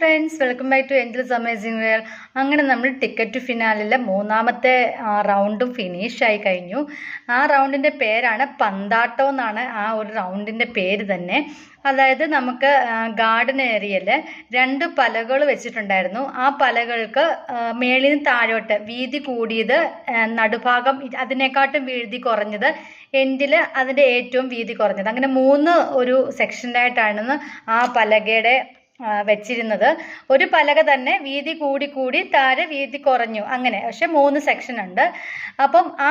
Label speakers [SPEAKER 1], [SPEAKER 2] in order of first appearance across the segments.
[SPEAKER 1] Friends welcome back to endless amazing world അങ്ങനെ നമ്മൾ ticket to ഫിനാലിലെ മൂന്നാമത്തെ റൗണ്ടും ഫിനിഷ് ആയി കഴിഞ്ഞു. ആ റൗണ്ടിന്റെ പേരാണ് പന്താട്ടം എന്നാണ് ആ ഒരു റൗണ്ടിന്റെ പേര് തന്നെ. അതായത് നമുക്ക് ഗാർഡൻ ഏരിയയിൽ രണ്ട് പലകൾ വെച്ചിട്ടുണ്ടായിരുന്നു. ആ പലകൾക്ക് മേളിൽ നിന്ന് താഴോട്ട് വീതി കൂടിയത് നടുഭാഗം അതിനെക്കാട്ടും വീതി കുറഞ്ഞത് എൻഡിൽ അതിന്റെ ഏറ്റവും വീതി കുറഞ്ഞത്. അങ്ങനെ മൂന്ന് ഒരു സെക്ഷനായിട്ടാണ് ആ പലകയുടെ വെച്ചിരുന്നത്. ഒരു പലക തന്നെ വീതി കൂടി കൂടി താഴെ വീതി കുറഞ്ഞു. അങ്ങനെ. പക്ഷെ മൂന്ന് സെക്ഷൻ ഉണ്ട്. അപ്പം ആ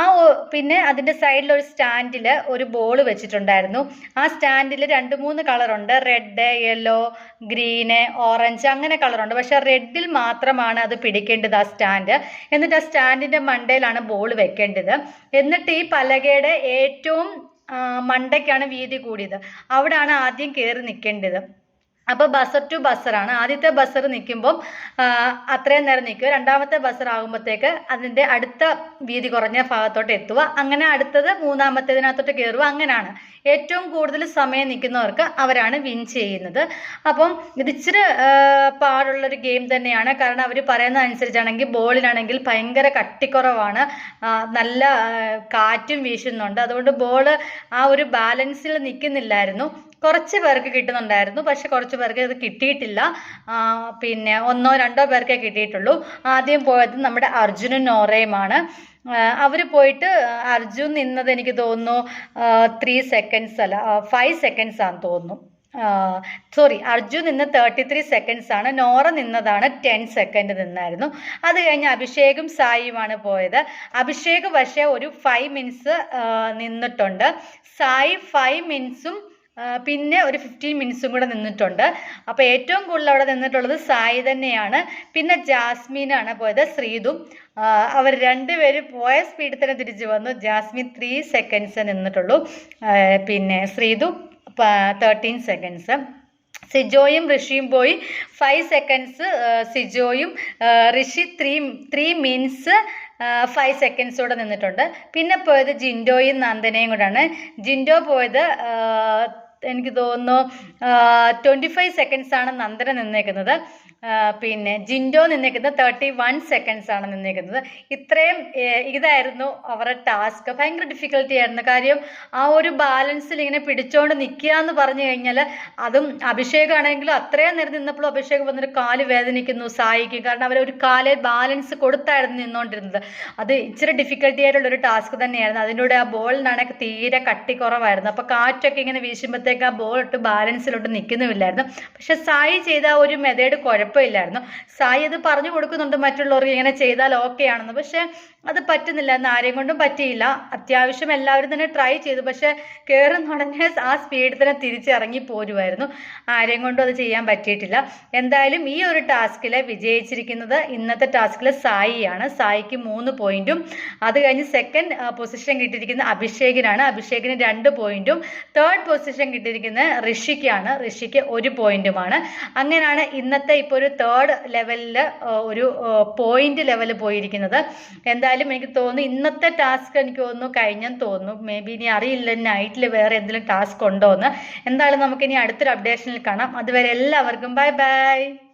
[SPEAKER 1] പിന്നെ അതിന്റെ സൈഡിൽ ഒരു സ്റ്റാൻഡിൽ ഒരു ബോൾ വെച്ചിട്ടുണ്ടായിരുന്നു. ആ സ്റ്റാൻഡിൽ രണ്ട് മൂന്ന് കളറുണ്ട് റെഡ് യെല്ലോ ഗ്രീന് ഓറഞ്ച് അങ്ങനെ കളറുണ്ട് പക്ഷെ റെഡിൽ മാത്രമാണ് അത് പിടിക്കേണ്ടത് ആ സ്റ്റാൻഡ് എന്നിട്ട് ആ സ്റ്റാൻഡിന്റെ മണ്ടയിലാണ് ബോൾ വെക്കേണ്ടത്. എന്നിട്ട് ഈ പലകയുടെ ഏറ്റവും മണ്ടയ്ക്കാണ് വീതി കൂടിയത്. അവിടെയാണ് ആദ്യം കയറി നിൽക്കേണ്ടത് അപ്പോൾ ബസർ ടു ബസറാണ് ആദ്യത്തെ ബസർ നിൽക്കുമ്പം ആ, അത്രയും നേരം നിൽക്കുക. രണ്ടാമത്തെ ബസർ ആകുമ്പോഴത്തേക്ക് അതിന്റെ അടുത്ത വീതി കുറഞ്ഞ ഭാഗത്തോട്ട് എത്തുക. അങ്ങനെ അടുത്തത് മൂന്നാമത്തേതിനകത്തോട്ട് കയറുക. അങ്ങനെയാണ്. ഏറ്റവും കൂടുതൽ സമയം നിൽക്കുന്നവർക്ക് അവരാണ് വിൻ ചെയ്യുന്നത്. അപ്പം ഇത് ഇച്ചിരി പാടുള്ളൊരു ഗെയിം തന്നെയാണ്. കാരണം അവർ പറയുന്ന അനുസരിച്ചാണെങ്കിൽ ബോളിനാണെങ്കിൽ ഭയങ്കര കട്ടിക്കുറവാണ്. നല്ല കാറ്റും വീശുന്നുണ്ട്. അതുകൊണ്ട് ബോൾ ആ ഒരു ബാലൻസിൽ നിൽക്കുന്നില്ലായിരുന്നു. കുറച്ച് പേർക്ക് കിട്ടുന്നുണ്ടായിരുന്നു. പക്ഷെ കുറച്ച് പേർക്ക് ഇത് കിട്ടിയിട്ടില്ല. പിന്നെ ഒന്നോ രണ്ടോ പേർക്കേ കിട്ടിയിട്ടുള്ളൂ. ആദ്യം പോയത് നമ്മുടെ അർജുനും നോറയുമാണ് അവർ പോയിട്ട് അർജുൻ നിന്നത് എനിക്ക് തോന്നുന്നു ത്രീ സെക്കൻഡ്സ് അല്ല ഫൈവ് സെക്കൻഡ്സ് ആണെന്ന് തോന്നുന്നു. സോറി അർജുൻ നിന്ന് തേർട്ടി ത്രീ സെക്കൻഡ്സ് ആണ് നോറ നിന്നതാണ് ടെൻ സെക്കൻഡ് നിന്നായിരുന്നു. അത് കഴിഞ്ഞ് അഭിഷേകും സായിയുമാണ് പോയത്. അഭിഷേക് പക്ഷേ ഒരു ഫൈവ് മിനിറ്റ്സ് നിന്നിട്ടുണ്ട്. സായി ഫൈവ് മിനിറ്റ്സും പിന്നെ ഒരു ഫിഫ്റ്റീൻ മിനിറ്റ്സും കൂടെ നിന്നിട്ടുണ്ട്. അപ്പോൾ ഏറ്റവും കൂടുതൽ അവിടെ നിന്നിട്ടുള്ളത് സായി തന്നെയാണ്. പിന്നെ ജാസ്മീനാണ് പോയത് ശ്രീതും. അവർ രണ്ടുപേരും പോയ സ്പീഡിൽ തന്നെ തിരിച്ചു വന്നു. ജാസ്മിൻ ത്രീ സെക്കൻഡ്സ് നിന്നിട്ടുള്ളൂ. പിന്നെ ശ്രീതു തേർട്ടീൻ സെക്കൻഡ്സ് സിജോയും ഋഷിയും പോയി. Five seconds സിജോയും Rishi three three minutes five സെക്കൻഡ്സോടെ നിന്നിട്ടുണ്ട്. പിന്നെ പോയത് ജിൻഡോയും നന്ദനയും കൂടാണ് ജിൻഡോ പോയത് എനിക്ക് തോന്നുന്നു ട്വന്റി ഫൈവ് സെക്കൻഡ്സ് ആണ് നന്ദന നിന്നേക്കുന്നത്. പിന്നെ ജിൻഡോ നിന്നേക്കുന്നത് തേർട്ടി വൺ സെക്കൻഡ്സ് ആണ് നിന്നേക്കുന്നത്. ഇത്രയും ഇതായിരുന്നു അവരുടെ ടാസ്ക് ഭയങ്കര ഡിഫിക്കൽട്ടി ആയിരുന്നു. കാര്യം ആ ഒരു ബാലൻസിൽ ഇങ്ങനെ പിടിച്ചോണ്ട് നിൽക്കുക എന്ന് പറഞ്ഞു കഴിഞ്ഞാൽ അതും അഭിഷേകാണെങ്കിലും അത്രയും നേരം നിന്നപ്പോഴും അഭിഷേക് വന്നിട്ട് കാൽ വേദനിക്കുന്നു സഹായിക്കും. കാരണം അവർ ഒരു കാലെ ബാലൻസ് കൊടുത്തായിരുന്നു നിന്നുകൊണ്ടിരുന്നത് അത് ഇച്ചിരി ഡിഫിക്കൽട്ടി ആയിട്ടുള്ള ഒരു ടാസ്ക് തന്നെയായിരുന്നു. അതിലൂടെ ആ ബോളിനാണെങ്കിൽ തീരെ കട്ടി കുറവായിരുന്നു അപ്പോൾ കാറ്റൊക്കെ ഇങ്ങനെ വീശുമ്പോഴത്തേക്ക് ആ ബോൾ ഇട്ട് ബാലൻസിലോട്ട് നിൽക്കുന്നുമില്ലായിരുന്നു പക്ഷെ സായി ചെയ്ത ആ ഒരു മെതേഡ് കുഴപ്പമില്ലായിരുന്നു. സായി അത് പറഞ്ഞു കൊടുക്കുന്നുണ്ട് മറ്റുള്ളവർക്ക് ഇങ്ങനെ ചെയ്താൽ ഓക്കെ ആണെന്ന്. പക്ഷെ അത് പറ്റുന്നില്ല എന്ന് ആരെയും കൊണ്ടും പറ്റിയില്ല. അത്യാവശ്യം എല്ലാവരും തന്നെ ട്രൈ ചെയ്തു. പക്ഷെ കയറുന്ന ഉടനെ ആ സ്പീഡ് തന്നെ തിരിച്ചിറങ്ങി പോരുമായിരുന്നു. ആരെയും കൊണ്ടും അത് ചെയ്യാൻ പറ്റിയിട്ടില്ല. എന്തായാലും ഈ ഒരു ടാസ്കിൽ വിജയിച്ചിരിക്കുന്നത് ഇന്നത്തെ ടാസ്കിൽ സായിയാണ്. സായിക്ക് മൂന്ന് പോയിന്റും അത് കഴിഞ്ഞ് സെക്കൻഡ് പൊസിഷൻ കിട്ടിയിരിക്കുന്ന അഭിഷേകിനാണ്. അഭിഷേകിന് രണ്ട് പോയിന്റും തേർഡ് പൊസിഷൻ കിട്ടിയിരിക്കുന്നത് ഋഷിക്കാണ്. ഋഷിക്ക് ഒരു പോയിന്റുമാണ്. അങ്ങനെയാണ് ഇന്നത്തെ ഇപ്പോൾ ഒരു തേർഡ് ലെവലിൽ ഒരു പോയിന്റ് ലെവൽ പോയിരിക്കുന്നത്. എന്തായാലും എനിക്ക് തോന്നുന്നു ഇന്നത്തെ ടാസ്ക് എനിക്ക് തോന്നുന്നു കഴിഞ്ഞെന്ന് തോന്നുന്നു. മേ ബി ഇനി അറിയില്ല നൈറ്റിൽ വേറെ എന്തെങ്കിലും ടാസ്ക് ഉണ്ടോ എന്ന് എന്തായാലും നമുക്ക് ഇനി അടുത്തൊരു അപ്ഡേഷനിൽ കാണാം. അതുവരെ എല്ലാവർക്കും ബൈ ബൈ